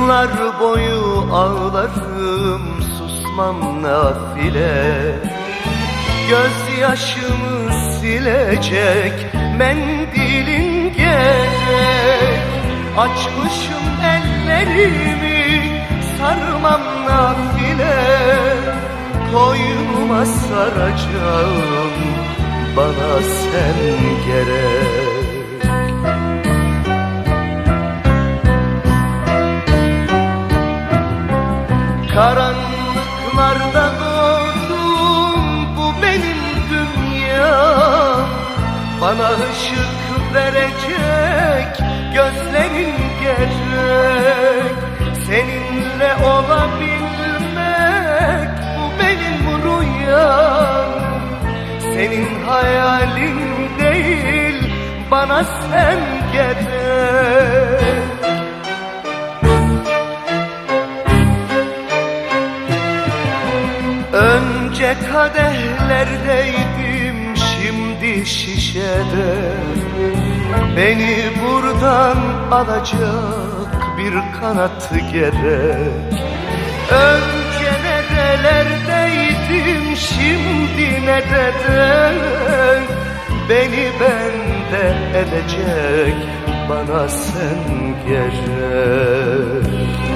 Yıllar boyu ağlarım susmam nafile. Gözyaşımı silecek mendilin gerek. Açmışım ellerimi sarmam nafile. Koynuma saracağım bana sen gerek Bana ışık verecek gözlerin gerek Seninle olabilmek bu benim rüyam. Senin hayalin değil bana sen gerek. Önce kadehlerdeydim şimdi şişede Beni buradan alacak bir kanat gerek. Önce nerelerdeydim şimdi nerede Beni bende edecek bana sen gerek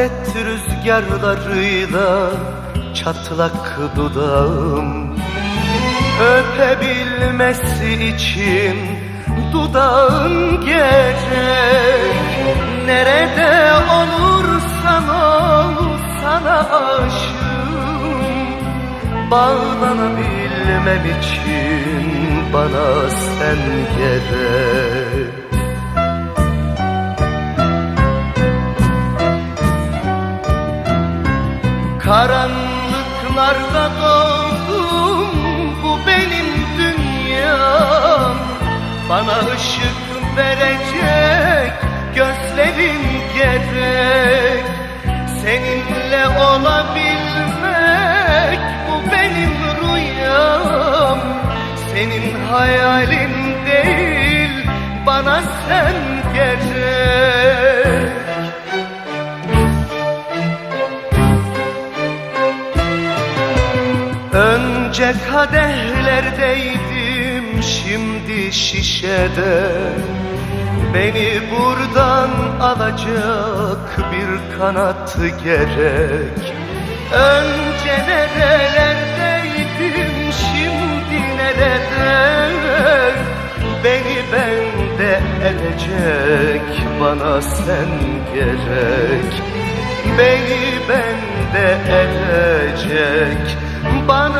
Hasret rüzgarlarıyla çatlak dudağım. Öpebilmesi için dudağın gerek. Nerede olursan ol sana aşığım. Bağlanabilmem için bana sen gerek Karanlıklarda doğdum bu benim dünyam. Bana ışık verecek gözlerin gerek. Seninle olabilmek bu benim rüyam. Senin hayalin değil bana sen gerek Önce kadehlerdeydim şimdi şişede. Beni buradan alacak bir kanat gerek. Önce nerelerdeydim şimdi nerede? Beni bende edecek bana sen gerek. Beni bende edecek Bana